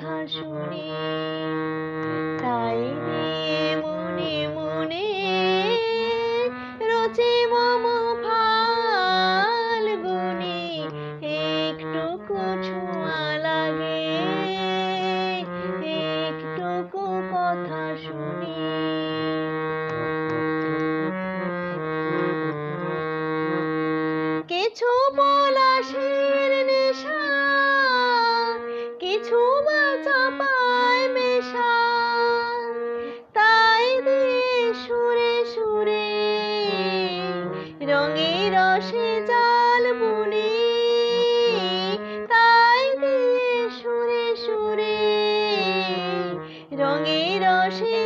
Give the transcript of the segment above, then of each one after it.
কথা তাই মনে মনে রচে মম ফাল্গুনি একটুকু ছোঁয়া লাগে একটুকু কথা শুনি। কিছু রঙে রসে জাল বুনে তাই সুরে সুরে। রঙে রসে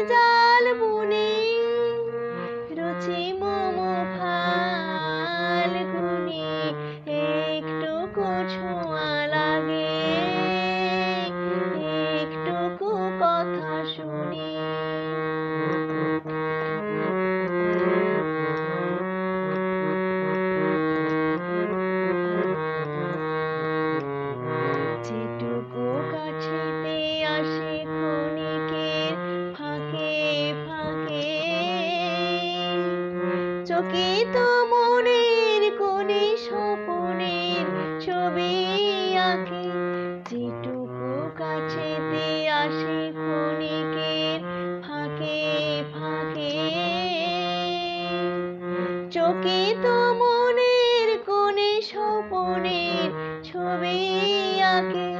চকিত মনের কোণে স্বপনের ছবি আঁকে। যেটুকু কাছেতে আসে কণিকের ফাঁকে ফাঁকে। চকিত মনের কোণে স্বপনের ছবি আঁকে।